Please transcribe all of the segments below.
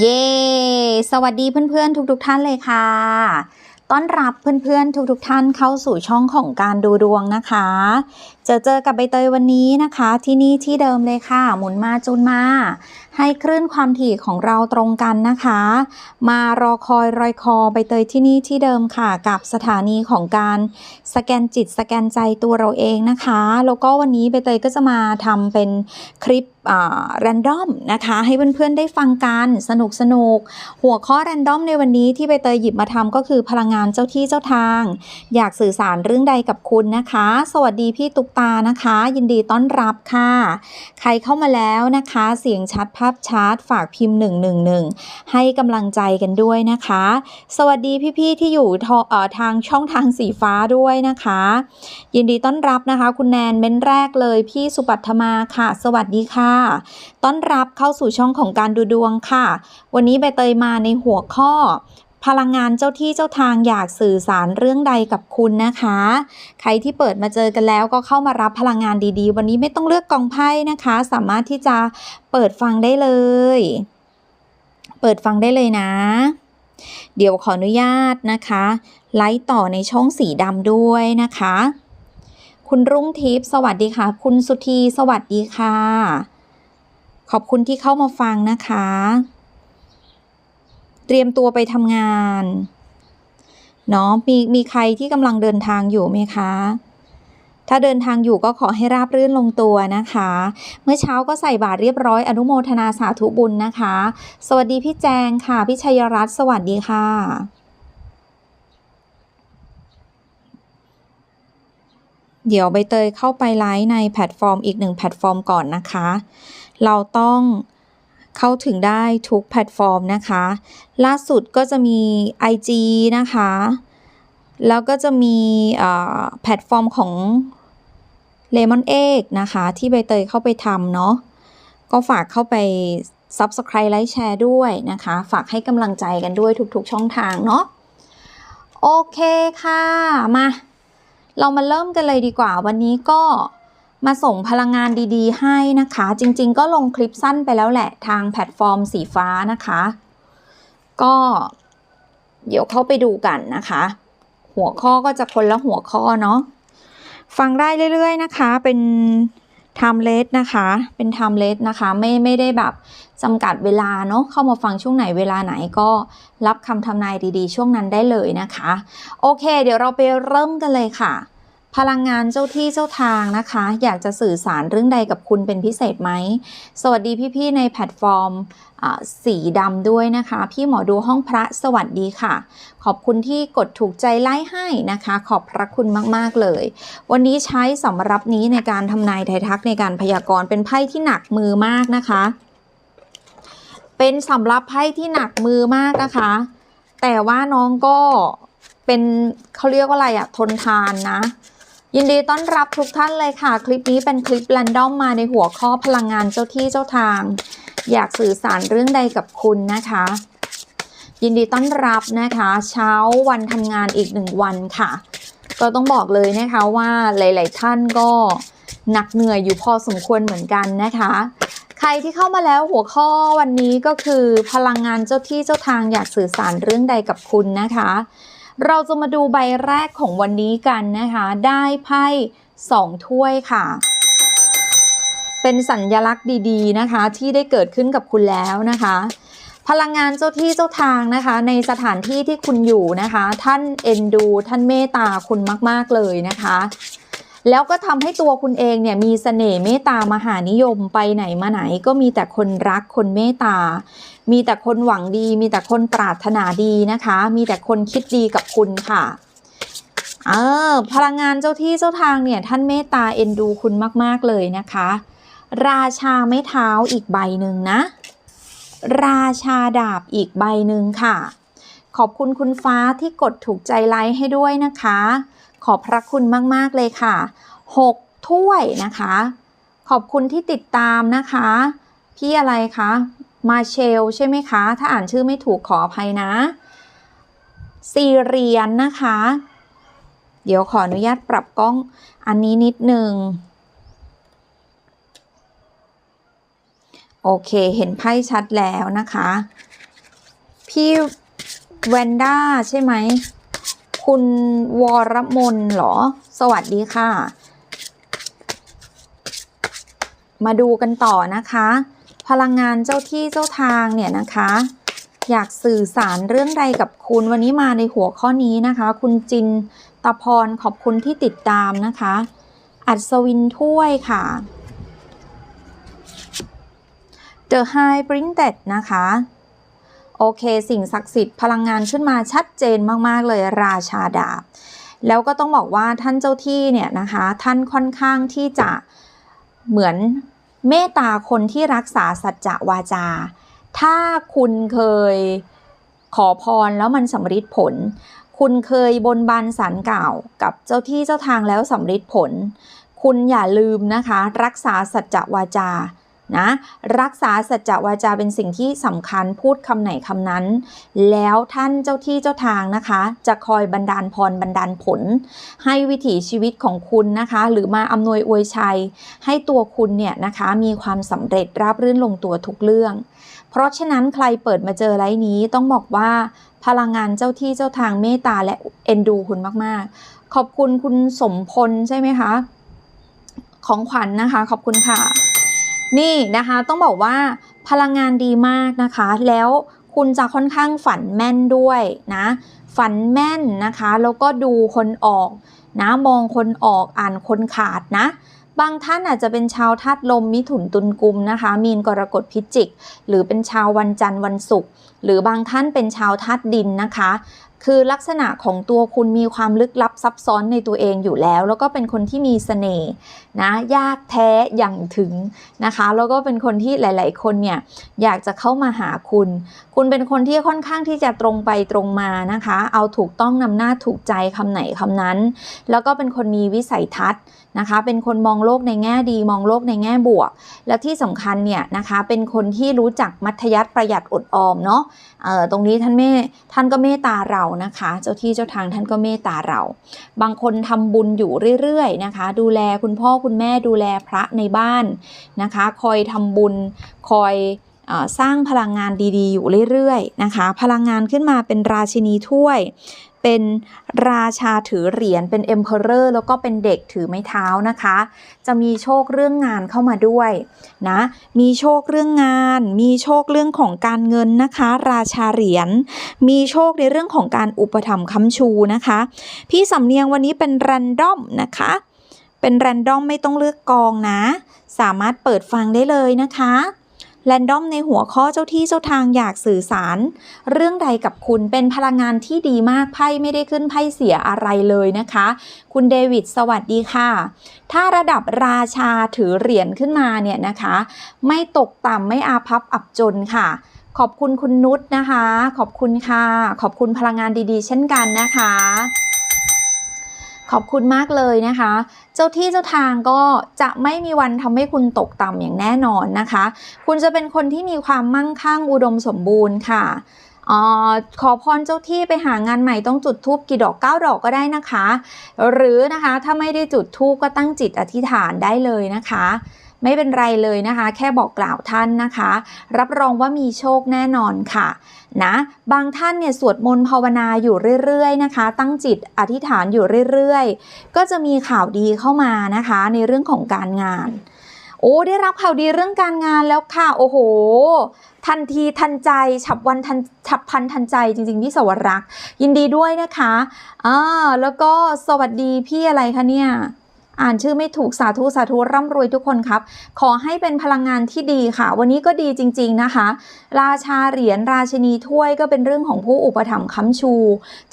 เย้ สวัสดีเพื่อนๆ ทุกๆท่านเลยค่ะ ต้อนรับเพื่อนๆ ทุกๆท่านเข้าสู่ช่องของการดูดวงนะคะ จอเจอกับใบเตยวันนี้นะคะ ที่นี่ที่เดิมเลยค่ะ หมุนมาจูนมา ให้คลื่นความถี่ของเราตรงกันนะคะ มารอคอยรอยคอใบเตยที่นี่ที่เดิมค่ะ กับสถานีของการสแกนจิตสแกนใจตัวเราเองนะคะ แล้วก็วันนี้ใบเตยก็จะมาทำเป็นคลิปอ่าแรนดอมนะคะ ให้เพื่อนๆได้ฟังกันสนุกสนุกหัวข้อแรนดอมในวันนี้ที่ใบเตยหยิบมาทำก็คือพลังงานเจ้าที่เจ้าทาง อยากสื่อสารเรื่องใดกับคุณนะคะ สวัสดีพี่ตุ๊กตานะคะ ยินดีต้อนรับค่ะ ใครเข้ามาแล้วนะคะ เสียงชัดภาพชัดฝากพิมพ์ 111 ให้กำลังใจกันด้วยนะคะ สวัสดีพี่ๆที่อยู่ทอเอ่อทางช่องทางสีฟ้าด้วยนะคะ ยินดีต้อนรับนะคะ คุณแนนเม้นแรกเลยพี่สุปัทมาค่ะ สวัสดีค่ะ ต้อนรับเข้าสู่ช่องของการดูดวงค่ะ วันนี้ใบเตยมาในหัวข้อ พลังงานเจ้าที่เจ้าทางอยากสื่อสารเรื่องใดกับคุณนะคะ ใครที่เปิดมาเจอกันแล้วก็เข้ามารับพลังงานดีๆ วันนี้ไม่ต้องเลือกกองไพ่นะคะ สามารถที่จะเปิดฟังได้เลย เปิดฟังได้เลยนะ เดี๋ยวขออนุญาตนะคะ ไลฟ์ต่อในช่องสีดำด้วยนะคะ คุณรุ่งทิพย์สวัสดีค่ะ คุณสุธีสวัสดีค่ะ ขอบคุณที่เข้ามาฟังนะคะ เตรียมตัวไปทำงานเนาะมีมีใครที่กำลังเดินทางอยู่ไหมคะ ถ้าเดินทางอยู่ก็ขอให้ราบรื่นลงตัวนะคะ เมื่อเช้าก็ใส่บาตรเรียบร้อยอนุโมทนาสาธุบุญนะคะ สวัสดีพี่แจงค่ะ พี่ชัยรัตน์สวัสดีค่ะเดี๋ยวใบเตยเข้าไปไลฟ์ในแพลตฟอร์มอีกหนึ่งแพลตฟอร์มก่อนนะคะ เราต้อง เข้าถึงได้ทุกแพลตฟอร์มนะคะ ล่าสุดก็จะมี IG นะคะ แล้วก็จะมีแพลตฟอร์มของ Lemon Egg นะคะ ที่ใบเตยเข้าไปทำเนาะก็ฝากเข้าไป Subscribe ไลค์แชร์ด้วยนะคะ ฝากให้กำลังใจกันด้วยทุกๆช่องทางเนาะโอเคค่ะ มา เรามาเริ่มกันเลยดีกว่าวันนี้ก็ มาส่งพลังงานดีๆ ให้นะคะ จริง ๆ ก็ลงคลิปสั้นไปแล้วแหละทางแพลตฟอร์มสีฟ้านะคะ ก็เดี๋ยวเข้าไปดูกันนะคะ หัวข้อก็จะคนละหัวข้อเนาะฟังได้เรื่อย ๆ นะคะ เป็น timeless นะคะ เป็น timeless นะคะ ไม่ไม่ได้แบบจำกัดเวลาเนาะ เข้ามาฟังช่วงไหนเวลาไหนก็รับคำทำนายดีๆ ช่วงนั้นได้เลยนะคะ โอเค เดี๋ยวเราไปเริ่มกันเลยค่ะ พลังงานเจ้าที่เจ้าทางนะคะ อยากจะสื่อสารเรื่องใดกับคุณเป็นพิเศษไหม สวัสดีพี่ๆในแพลตฟอร์มสีดำด้วยนะคะ พี่หมอดูห้องพระสวัสดีค่ะ ขอบคุณที่กดถูกใจไลค์ให้นะคะ ขอบพระคุณมากๆเลย วันนี้ใช้สำรับนี้ในการทำนายไทายทักในการพยากรณ์เป็นไพ่ที่หนักมือมากนะคะ เป็นสำรับไพ่ที่หนักมือมากนะคะ แต่ว่าน้องก็เป็นเขาเรียกว่าอะไรอะทนทานนะ ยินดีต้อนรับทุกท่านเลยค่ะ คลิปนี้เป็นคลิปแรนดอมมาในหัวข้อพลังงานเจ้าที่เจ้าทาง อยากสื่อสารเรื่องใดกับคุณนะคะ ยินดีต้อนรับนะคะ เช้าวันทำงานอีกหนึ่งวันค่ะ ก็ต้องบอกเลยนะคะว่าหลาย ๆ ท่านก็หนักเหนื่อยอยู่พอสมควรเหมือนกันนะคะ ใครที่เข้ามาแล้วหัวข้อวันนี้ก็คือพลังงานเจ้าที่เจ้าทางอยากสื่อสารเรื่องใดกับคุณนะคะ เราจะมาดูใบแรกของวันนี้กันนะคะ ได้ไพ่สองถ้วยค่ะ เป็นสัญญลักษณ์ดีๆนะคะ ที่ได้เกิดขึ้นกับคุณแล้วนะคะ พลังงานเจ้าที่เจ้าทางนะคะ ในสถานที่ที่คุณอยู่นะคะ ท่านเอ็นดู ท่านเมตตาคุณมาก ๆ เลยนะคะ แล้วก็ทำให้ตัวคุณเองเนี่ยมีเสน่ห์เมตตามหานิยมไปไหนมาไหน ก็มีแต่คนรักคนเมตตา มีแต่คนหวังดี มีแต่คนปรารถนาดีนะคะ มีแต่คนคิดดีกับคุณค่ะเออพลังงานเจ้าที่เจ้าทางเนี่ยท่านเมตตาเอ็นดูคุณมาก ๆ เลยนะคะ ราชาไม้เท้าอีกใบหนึ่งนะ ราชาดาบอีกใบหนึ่งค่ะ ขอบคุณคุณฟ้าที่กดถูกใจไลค์ให้ด้วยนะคะ ขอบพระคุณมาก ๆ เลยค่ะ 6 ถ้วยนะคะ ขอบคุณที่ติดตามนะคะ พี่อะไรคะ มาเชลใช่ไหมคะ ถ้าอ่านชื่อไม่ถูกขออภัยนะสี่เรียญนะคะ เดี๋ยวขออนุญาตปรับกล้องอันนี้นิดนึงโอเค เห็นไพ่ชัดแล้วนะคะ พี่แวนด้าใช่ไหม คุณวรมนเหรอ สวัสดีค่ะ มาดูกันต่อนะคะ พลังงานเจ้าที่เจ้าทางเนี่ยนะคะ อยากสื่อสารเรื่องใดกับคุณวันนี้มาในหัวข้อนี้นะคะ คุณจินตะพรขอบคุณที่ติดตามนะคะ อัศวินถ้วยค่ะ The High Printed นะคะ โอเค สิ่งศักดิ์สิทธิ์พลังงานขึ้นมาชัดเจนมากๆเลยราชาดาบ แล้วก็ต้องบอกว่าท่านเจ้าที่เนี่ยนะคะ ท่านค่อนข้างที่จะเหมือนเมตตาคนที่รักษาสัจจะวาจา ถ้าคุณเคยขอพรแล้วมันสำฤทธิ์ผล คุณเคยบนบานสารกล่าวกับเจ้าที่เจ้าทางแล้วสำฤทธิ์ผล คุณอย่าลืมนะคะ รักษาสัจจะวาจา นะรักษาสัจจะวาจาเป็นสิ่งที่สำคัญพูดคำไหนคำนั้น แล้วท่านเจ้าที่เจ้าทางนะคะ จะคอยบันดาลพรบันดาลผล ให้วิถีชีวิตของคุณนะคะ หรือมาอำนวยอวยชัย ให้ตัวคุณเนี่ยนะคะมีความสำเร็จราบรื่นลงตัวทุกเรื่อง เพราะฉะนั้นใครเปิดมาเจอไลน์นี้ต้องบอกว่าพลังงานเจ้าที่เจ้าทางเมตตาและเอ็นดูคุณมากๆ ขอบคุณคุณสมพลใช่ไหมคะ ของขวัญนนะคะ ขอบคุณค่ะ นี่นะคะต้องบอกว่าพลังงานดีมากนะคะ แล้วคุณจะค่อนข้างฝันแม่นด้วยนะ ฝันแม่นนะคะ แล้วก็ดูคนออกนะมองคนออกอ่านคนขาดนะ บางท่านอาจจะเป็นชาวธาตุลมมิถุนตุลกุมนะคะ มีนกรกฎพิจิก หรือเป็นชาววันจันทร์วันศุกร์หรือบางท่านเป็นชาวธาตุดินนะคะ คือลักษณะของตัวคุณมีความลึกลับซับซ้อนในตัวเองอยู่แล้ว แล้วก็เป็นคนที่มีเสน่ห์นะยากแท้อย่างถึงนะคะ แล้วก็เป็นคนที่หลาย ๆ คนเนี่ยอยากจะเข้ามาหาคุณ คุณเป็นคนที่ค่อนข้างที่จะตรงไปตรงมานะคะ เอาถูกต้องนำหน้าถูกใจคำไหนคำนั้น แล้วก็เป็นคนมีวิสัยทัศน์นะคะ เป็นคนมองโลกในแง่ดีมองโลกในแง่บวก และที่สำคัญเนี่ยนะคะเป็นคนที่รู้จักมัธยัติประหยัดอดออมเนาะเออตรงนี้ท่านเมท่านก็เมตตาเรานะคะ เจ้าที่เจ้าทางท่านก็เมตตาเรา บางคนทำบุญอยู่เรื่อยๆนะคะ ดูแลคุณพ่อคุณแม่ดูแลพระในบ้านนะคะ คอยทำบุญคอยสร้างพลังงานดีๆ อยู่เรื่อยๆนะคะ พลังงานขึ้นมาเป็นราชินีถ้วย เป็นราชาถือเหรียญเป็น emperor แล้วก็เป็นเด็กถือไม้เท้านะคะ จะมีโชคเรื่องงานเข้ามาด้วยนะมีโชคเรื่องงาน มีโชคเรื่องของการเงินนะคะ ราชาเหรียญมีโชคในเรื่องของการอุปถัมภ์ค้ำชูนะคะ พี่สำเนียงวันนี้เป็น r รนดอมนะคะ เป็น r รนดอมไม่ต้องเลือกกองนะ สามารถเปิดฟังได้เลยนะคะ แรนดอมในหัวข้อเจ้าที่เจ้าทางอยากสื่อสาร เรื่องใดกับคุณเป็นพลังงานที่ดีมากไพ่ไม่ได้ขึ้นไพ่เสียอะไรเลยนะคะ คุณเดวิดสวัสดีค่ะ ถ้าระดับราชาถือเหรียญขึ้นมาเนี่ยนะคะ ไม่ตกต่ำไม่อาพับอับจนค่ะขอบคุณคุณนุชนะคะ ขอบคุณค่ะ ขอบคุณพลังงานดีๆ เช่นกันนะคะ ขอบคุณมากเลยนะคะ เจ้าที่เจ้าทางก็จะไม่มีวันทำให้คุณตกต่ำอย่างแน่นอนนะคะ คุณจะเป็นคนที่มีความมั่งคั่งอุดมสมบูรณ์ค่ะออขอพรเจ้าที่ไปหางานใหม่ต้องจุดทูบกี่ดอก9ดอกก็ได้นะคะ หรือนะคะถ้าไม่ได้จุดทูบก็ตั้งจิตอธิษฐานได้เลยนะคะ ไม่เป็นไรเลยนะคะ แค่บอกกล่าวท่านนะคะ รับรองว่ามีโชคแน่นอนค่ะนะบางท่านเนี่ยสวดมนต์ภาวนาอยู่เรื่อยๆนะคะ ตั้งจิตอธิษฐานอยู่เรื่อยๆ ก็จะมีข่าวดีเข้ามานะคะ ในเรื่องของการงาน โอ้ได้รับข่าวดีเรื่องการงานแล้วค่ะโอ้โหทันทีทันใจฉับวันทันฉับพันทันใจจริงๆพี่สวรักษ์ยินดีด้วยนะคะอ่าแล้วก็สวัสดีพี่อะไรคะเนี่ย อ่านชื่อไม่ถูกสาธุสาธุร่ำรวยทุกคนครับ ขอให้เป็นพลังงานที่ดีค่ะ วันนี้ก็ดีจริง ๆนะคะ ราชาเหรียญราชินีถ้วยก็เป็นเรื่องของผู้อุปถัมภ์ค้ำชู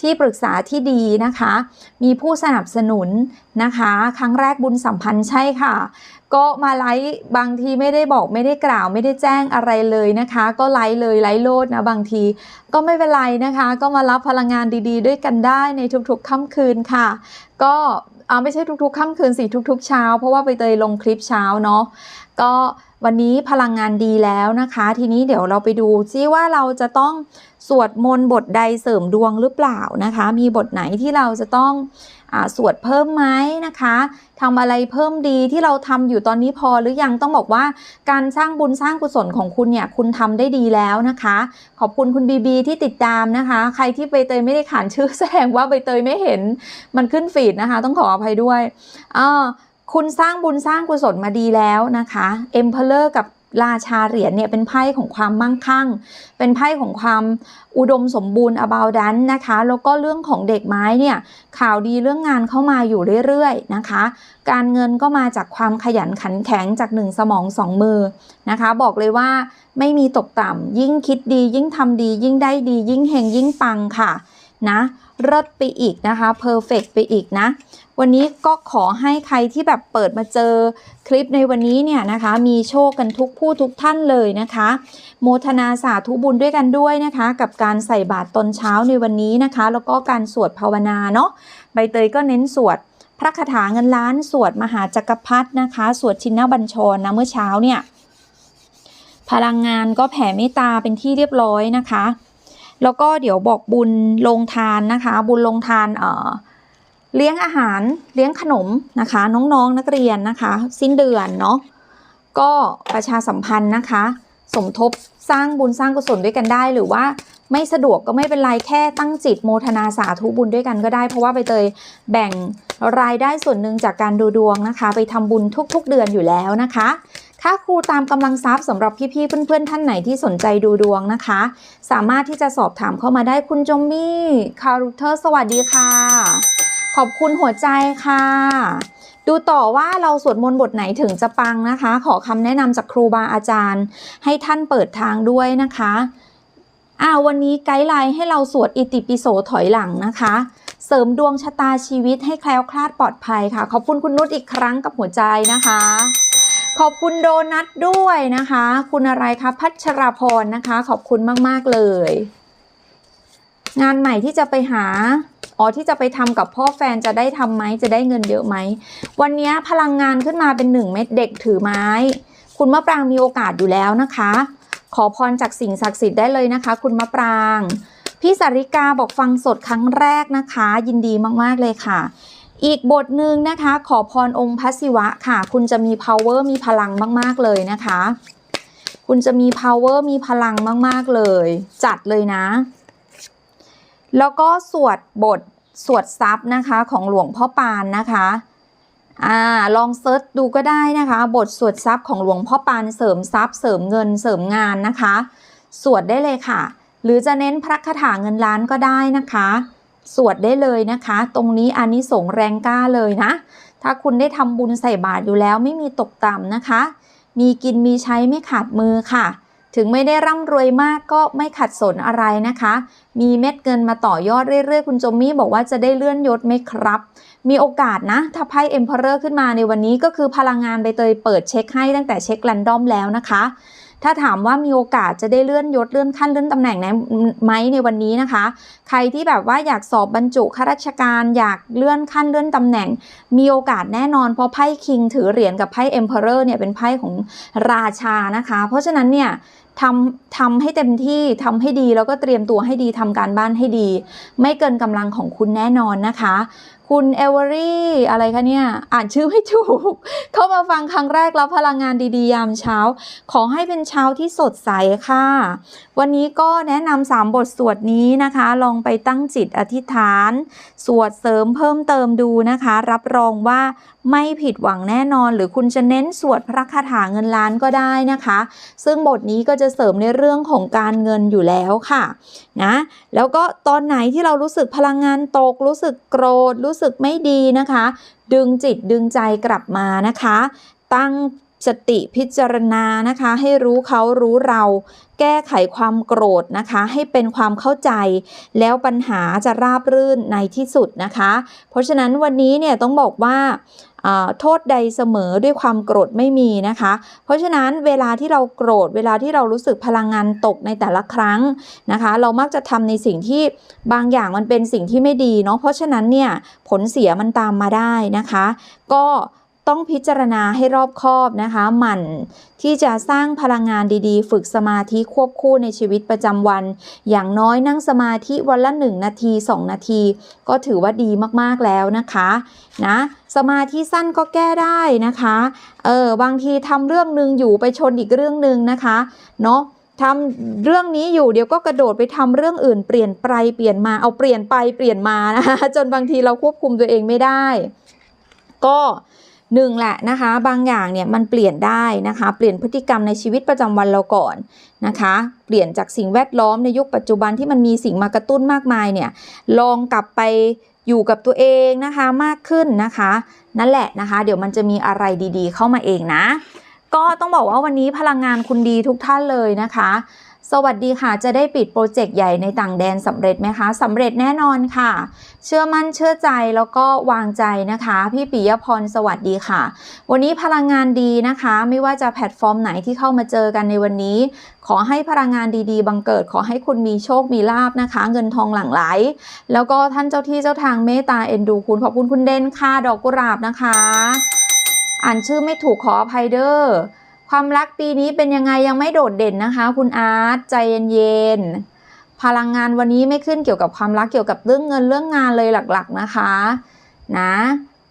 ที่ปรึกษาที่ดีนะคะ มีผู้สนับสนุนนะคะ ครั้งแรกบุญสัมพันธ์ใช่ค่ะ ก็มาไลฟ์บางทีไม่ได้บอกไม่ได้กล่าว ไม่ได้แจ้งอะไรเลยนะคะ ก็ไลฟ์เลยไลฟ์โลดนะบางทีก็ไม่เป็นไรนะคะ ก็มารับพลังงานดี ๆ ด้วยกันได้ในทุกๆค่ำคืนค่ะ ก็ ไม่ใช่ทุกๆค่ำคืนสิทุก ๆ เช้า เพราะว่าไปเตยลงคลิปเช้าเนาะก็วันนี้พลังงานดีแล้วนะคะ ทีนี้เดี๋ยวเราไปดูซิว่าเราจะต้องสวดมนต์บทใดเสริมดวงหรือเปล่านะคะ มีบทไหนที่เราจะต้อง สวดเพิ่มไหมนะคะทำอะไรเพิ่มดีที่เราทำอยู่ตอนนี้พอหรือยังต้องบอกว่าการสร้างบุญสร้างกุศลของคุณเนี่ยคุณทำได้ดีแล้วนะคะ ขอบคุณคุณบีบีที่ติดตามนะคะ ใครที่ใบเตยไม่ได้ขานชื่อแสดงว่าใบเตยไม่เห็นมันขึ้นฟีดนะคะ ต้องขออภัยด้วยอ่าคุณสร้างบุญสร้างกุศลมาดีแล้วนะคะเอ็มเพลเลอร์กับ ราชาเหรียญเนี่ยเป็นไพ่ของความมั่งคั่ง เป็นไพ่ของความอุดมสมบูรณ์ about that นะคะ แล้วก็เรื่องของเด็กไม้เนี่ยข่าวดีเรื่องงานเข้ามาอยู่เรื่อยๆนะคะ การเงินก็มาจากความขยันขันแข็งจากหนึ่งสมองสองมือนะคะ บอกเลยว่าไม่มีตกต่ำยิ่งคิดดี ยิ่งทำดี ยิ่งได้ดี ยิ่งเฮงยิ่งปังค่ะนะเลิศไปอีกนะคะเพอร์เฟกไปอีกนะ วันนี้ก็ขอให้ใครที่แบบเปิดมาเจอคลิปในวันนี้เนี่ยนะคะ มีโชคกันทุกผู้ทุกท่านเลยนะคะ โมทนาสาธุบุญด้วยกันด้วยนะคะ กับการใส่บาตรตอนเช้าในวันนี้นะคะ แล้วก็การสวดภาวนาเนาะใบเตยก็เน้นสวดพระคาถาเงินล้านสวดมหาจักรพรรดินะคะ สวดชินนบัญชรนะเมื่อเช้าเนี่ยพลังงานก็แผ่เมตตาเป็นที่เรียบร้อยนะคะ แล้วก็เดี๋ยวบอกบุญลงทานนะคะ บุญลงทานเอ่อ เลี้ยงอาหารเลี้ยงขนมนะคะ น้องๆนนักเรียนนะคะ สิ้นเดือนเนาะก็ประชาสัมพันธ์นะคะ สมทบสร้างบุญสร้างกุศลด้วยกันได้ หรือว่าไม่สะดวกก็ไม่เป็นไรแค่ตั้งจิตโมทนาสาธุบุญด้วยกันก็ได้ เพราะว่าใบเตยแบ่งรายได้ส่วนหนึ่งจากการดูดวงนะคะ ไปทำบุญทุก ๆ เดือนอยู่แล้วนะคะค่าครูตามกำลังทรัพย์สำหรับพี่ๆเพื่อนๆ ท่านไหนที่สนใจดูดวงนะคะ สามารถที่จะสอบถามเข้ามาได้คุณจอมมี่คารูเทอร์สวัสดีค่ะ ขอบคุณหัวใจค่ะ ดูต่อว่าเราสวดมนต์บทไหนถึงจะปังนะคะ ขอคำแนะนำจากครูบาอาจารย์ ให้ท่านเปิดทางด้วยนะคะอ่าวันนี้ไกด์ไลน์ให้เราสวดอิติปิโสถอยหลังนะคะ เสริมดวงชะตาชีวิตให้แคล้วคลาดปลอดภัยค่ะ ขอบคุณคุณนุชอีกครั้งกับหัวใจนะคะ ขอบคุณโดนัทด้วยนะคะ คุณอะไรคะพัชราพรนะคะ ขอบคุณมาก ๆ เลย งานใหม่ที่จะไปหา อ๋อที่จะไปทำกับพ่อแฟนจะได้ทำไหมจะได้เงินเยอะไหม วันนี้พลังงานขึ้นมาเป็นหนึ่งเม็ดเด็กถือไม้ คุณมะปรางมีโอกาสอยู่แล้วนะคะ ขอพรจากสิ่งศักดิ์สิทธิ์ได้เลยนะคะ คุณมะปราง พี่สาริกาบอกฟังสดครั้งแรกนะคะ ยินดีมากๆเลยค่ะอีกบทหนึ่งนะคะ ขอพรองค์พระศิวะค่ะ คุณจะมี power มีพลังมาก ๆ เลยนะคะ คุณจะมี power มีพลังมาก ๆ เลย จัดเลยนะ แล้วก็สวดบทสวดซับนะคะของหลวงพ่อปานนะคะอ่าลองเซิร์ชดูก็ได้นะคะ บทสวดซับของหลวงพ่อปานเสริมทรัพย์เสริมเงินเสริมงานนะคะ สวดได้เลยค่ะ หรือจะเน้นพระคาถาเงินล้านก็ได้นะคะ สวดได้เลยนะคะ ตรงนี้อานิสงส์แรงกล้าเลยนะ ถ้าคุณได้ทำบุญใส่บาตรอยู่แล้วไม่มีตกต่ำนะคะ มีกินมีใช้ไม่ขาดมือค่ะ ถึงไม่ได้ร่ำรวยมากก็ไม่ขัดสนอะไรนะคะ มีเม็ดเงินมาต่อยอดเรื่อยๆ คุณโจมมี่บอกว่าจะได้เลื่อนยศไหมครับ มีโอกาสนะ ถ้าไพ่ Emperor ขึ้นมาในวันนี้ก็คือพลังงานใบเตยเปิดเช็คให้ตั้งแต่เช็คแรนดอมแล้วนะคะ ถ้าถามว่ามีโอกาสจะได้เลื่อนยศเลื่อนขั้นเลื่อนตำแหน่งไหมในวันนี้นะคะ ใครที่แบบว่าอยากสอบบรรจุข้าราชการอยากเลื่อนขั้นเลื่อนตำแหน่ง มีโอกาสแน่นอนเพราะไพ่คิงถือเหรียญกับไพ่ Emperor เนี่ยเป็นไพ่ของราชานะคะ เพราะฉะนั้นเนี่ย ทำทำให้เต็มที่ทำให้ดีแล้วก็เตรียมตัวให้ดีทำการบ้านให้ดี ไม่เกินกำลังของคุณแน่นอนนะคะคุณเอเวอรี่อะไรคะเนี่ย อ่านชื่อไม่ถูก เข้ามาฟังครั้งแรกแล้วพลังงานดีๆ ยามเช้า ขอให้เป็นเช้าที่สดใสค่ะ วันนี้ก็แนะนำสามบทสวดนี้นะคะ ลองไปตั้งจิตอธิษฐาน สวดเสริมเพิ่มเติมดูนะคะ รับรองว่าไม่ผิดหวังแน่นอน หรือคุณจะเน้นสวดพระคาถาเงินล้านก็ได้นะคะ ซึ่งบทนี้ก็จะเสริมในเรื่องของการเงินอยู่แล้วค่ะนะแล้วก็ตอนไหนที่เรารู้สึกพลังงานตก รู้สึกโกรธรูู้้สึกไม่ดีนะคะ ดึงจิตดึงใจกลับมานะคะ ตั้งสติพิจารณานะคะ ให้รู้เขารู้เรา แก้ไขความโกรธนะคะ ให้เป็นความเข้าใจ แล้วปัญหาจะราบรื่นในที่สุดนะคะ เพราะฉะนั้นวันนี้เนี่ยต้องบอกว่า โทษใดเสมอด้วยความโกรธไม่มีนะคะ เพราะฉะนั้นเวลาที่เราโกรธเวลาที่เรารู้สึกพลังงานตกในแต่ละครั้งนะคะ เรามักจะทำในสิ่งที่บางอย่างมันเป็นสิ่งที่ไม่ดีเนาะเพราะฉะนั้นเนี่ยผลเสียมันตามมาได้นะคะ ก็ ต้องพิจารณาให้รอบคอบนะคะหมั่นที่จะสร้างพลังงานดีๆ ฝึกสมาธิควบคู่ในชีวิตประจำวัน อย่างน้อยนั่งสมาธิวันละ 1 นาที 2 นาที ก็ถือว่าดีมากๆแล้วนะคะนะสมาธิสั้นก็แก้ได้นะคะเออบางทีทำเรื่องหนึ่งอยู่ไปชนอีกเรื่องหนึ่งนะคะเนาะทำเรื่องนี้อยู่เดี๋ยวก็กระโดดไปทำเรื่องอื่นเปลี่ยนไปเปลี่ยนมาเอาเปลี่ยนไปเปลี่ยนมานะคะจนบางทีเราควบคุมตัวเองไม่ได้ ก็ หนึ่งแหละนะคะบางอย่างเนี่ยมันเปลี่ยนได้นะคะเปลี่ยนพฤติกรรมในชีวิตประจำวันเราก่อนนะคะเปลี่ยนจากสิ่งแวดล้อมในยุคปัจจุบันที่มันมีสิ่งมากระตุ้นมากมายเนี่ยลองกลับไปอยู่กับตัวเองนะคะมากขึ้นนะคะ นั่นแหละนะคะ เดี๋ยวมันจะมีอะไรดีๆ เข้ามาเองนะ ก็ต้องบอกว่าวันนี้พลังงานคุณดีทุกท่านเลยนะคะ สวัสดีค่ะ จะได้ปิดโปรเจกต์ใหญ่ในต่างแดนสำเร็จไหมคะสำเร็จแน่นอนค่ะ เชื่อมั่นเชื่อใจแล้วก็วางใจนะคะ พี่ปิยพรสวัสดีค่ะ วันนี้พลังงานดีนะคะ ไม่ว่าจะแพลตฟอร์มไหนที่เข้ามาเจอกันในวันนี้ ขอให้พลังงานดีๆ บังเกิด ขอให้คุณมีโชคมีลาบนะคะ เงินทองหลั่งไหล แล้วก็ท่านเจ้าที่เจ้าทางเมตตาเอ็นดูคุณขอบคุณคุณเด่นค่ะดอกกุหลาบนะคะ อ่านชื่อไม่ถูกขออภัยเด้อ ความรักปีนี้เป็นยังไงยังไม่โดดเด่นนะคะ คุณอาร์ตใจเย็นๆพลังงานวันนี้ไม่ขึ้นเกี่ยวกับความรักเกี่ยวกับเรื่องเงินเรื่องงานเลยหลักๆนะคะ นะ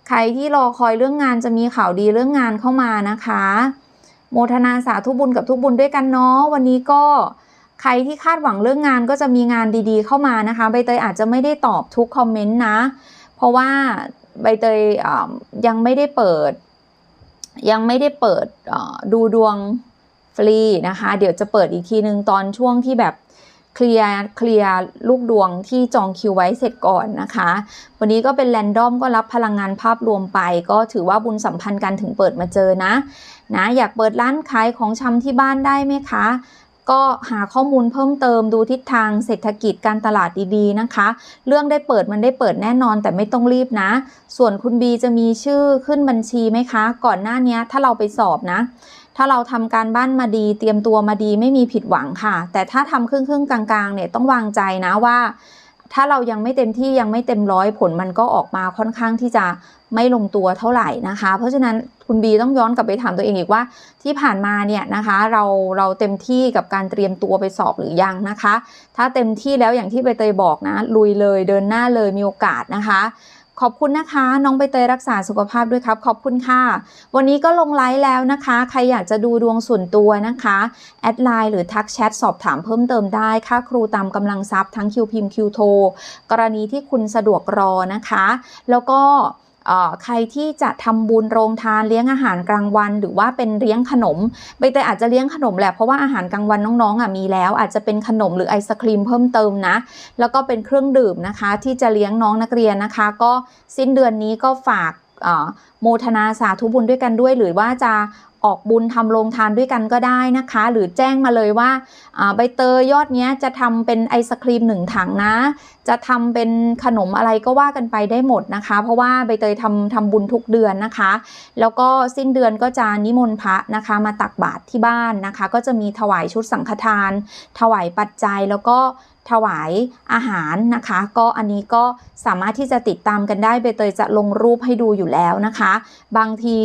ใครที่รอคอยเรื่องงานจะมีข่าวดีเรื่องงานเข้ามานะคะ โมทนาสาธุบุญกับทุกบุญด้วยกันเนาะวันนี้ก็ใครที่คาดหวังเรื่องงานก็จะมีงานดีๆเข้ามานะคะใบเตยอาจจะไม่ได้ตอบทุกคอมเมนต์นะ เพราะว่าใบเตยยังไม่ได้เปิด ยังไม่ได้เปิดดูดวงฟรีนะคะ เดี๋ยวจะเปิดอีกทีนึงตอนช่วงที่แบบเคลียร์เคลียร์ลูกดวงที่จองคิวไว้เสร็จก่อนนะคะ วันนี้ก็เป็นแรนดอมก็รับพลังงานภาพรวมไป ก็ถือว่าบุญสัมพันธ์กันถึงเปิดมาเจอนะ นะ อยากเปิดร้านขายของชำที่บ้านได้ไหมคะ ก็หาข้อมูลเพิ่มเติมดูทิศทางเศรษฐกิจการตลาดดีๆนะคะ เรื่องได้เปิดมันได้เปิดแน่นอนแต่ไม่ต้องรีบนะ ส่วนคุณบีจะมีชื่อขึ้นบัญชีไหมคะ ก่อนหน้านี้ถ้าเราไปสอบนะ ถ้าเราทำการบ้านมาดี เตรียมตัวมาดีไม่มีผิดหวังค่ะ แต่ถ้าทำครึ่งครึ่งๆกลางๆเนี่ยต้องวางใจนะว่า ถ้าเรายังไม่เต็มที่ยังไม่เต็มร้อยผลมันก็ออกมาค่อนข้างที่จะไม่ลงตัวเท่าไหร่นะคะ เพราะฉะนั้นคุณบีต้องย้อนกลับไปถามตัวเองอีกว่าที่ผ่านมาเนี่ยนะคะเราเราเต็มที่กับการเตรียมตัวไปสอบหรือยังนะคะ ถ้าเต็มที่แล้วอย่างที่ใบเตยบอกนะลุยเลยเดินหน้าเลยมีโอกาสนะคะ ขอบคุณนะคะ น้องใบเตยรักษาสุขภาพด้วยครับ ขอบคุณค่ะ วันนี้ก็ลงไลฟ์แล้วนะคะ ใครอยากจะดูดวงส่วนตัวนะคะ แอดไลน์หรือทักแชทสอบถามเพิ่มเติมได้ ค่าครูตามกำลังทรัพย์ทั้งคิวพิมพ์คิวโทรกรณีที่คุณสะดวกรอนะคะ แล้วก็ ใครที่จะทำบุญโรงทานเลี้ยงอาหารกลางวัน หรือว่าเป็นเลี้ยงขนมใบเตยอาจจะเลี้ยงขนมแหละเพราะว่าอาหารกลางวันน้องๆอะมีแล้ว อาจจะเป็นขนมหรือไอศครีมเพิ่มเติมนะ แล้วก็เป็นเครื่องดื่มนะคะ ที่จะเลี้ยงน้องนักเรียนนะคะ ก็สิ้นเดือนนี้ก็ฝากโมทนาสาธุบุญด้วยกันด้วย หรือว่าจะ ออกบุญทำโรงทานด้วยกันก็ได้นะคะ หรือแจ้งมาเลยว่าใบเตยยอดนี้จะทำเป็นไอศครีมหนึ่งถังนะ จะทำเป็นขนมอะไรก็ว่ากันไปได้หมดนะคะ เพราะว่าใบเตยทำทำบุญทุกเดือนนะคะ แล้วก็สิ้นเดือนก็จะนิมนต์พระนะคะมาตักบาตรที่บ้านนะคะ ก็จะมีถวายชุดสังฆทาน ถวายปัจจัยแล้วก็ถวายอาหารนะคะ ก็อันนี้ก็สามารถที่จะติดตามกันได้ใบเตยจะลงรูปให้ดูอยู่แล้วนะคะ บางที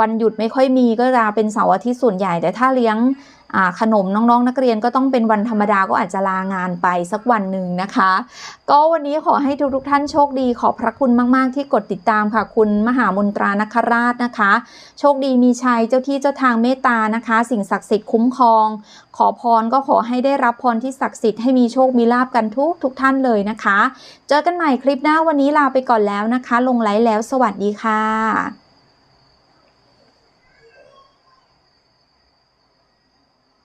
วันหยุดไม่ค่อยมีก็จะเป็นเสาร์อาทิตย์ส่วนใหญ่ แต่ถ้าเลี้ยงขนมน้องๆ นักเรียนก็ต้องเป็นวันธรรมดาก็อาจจะลางานไปสักวันหนึ่งนะคะ ก็วันนี้ขอให้ทุกๆท่านโชคดีขอบพระคุณมากๆ ที่กดติดตามค่ะ คุณมหามนตรานคราชนะคะ โชคดีมีชัยเจ้าที่เจ้าทางเมตตานะคะ สิ่งศักดิ์สิทธิ์คุ้มครอง ขอพรก็ขอให้ได้รับพรที่ศักดิ์สิทธิ์ให้มีโชคมีลาบกันทุกทุกท่านเลยนะคะ เจอกันใหม่คลิปหน้าวันนี้ลาไปก่อนแล้วนะคะ ลงไลฟ์แล้ว สวัสดีค่ะ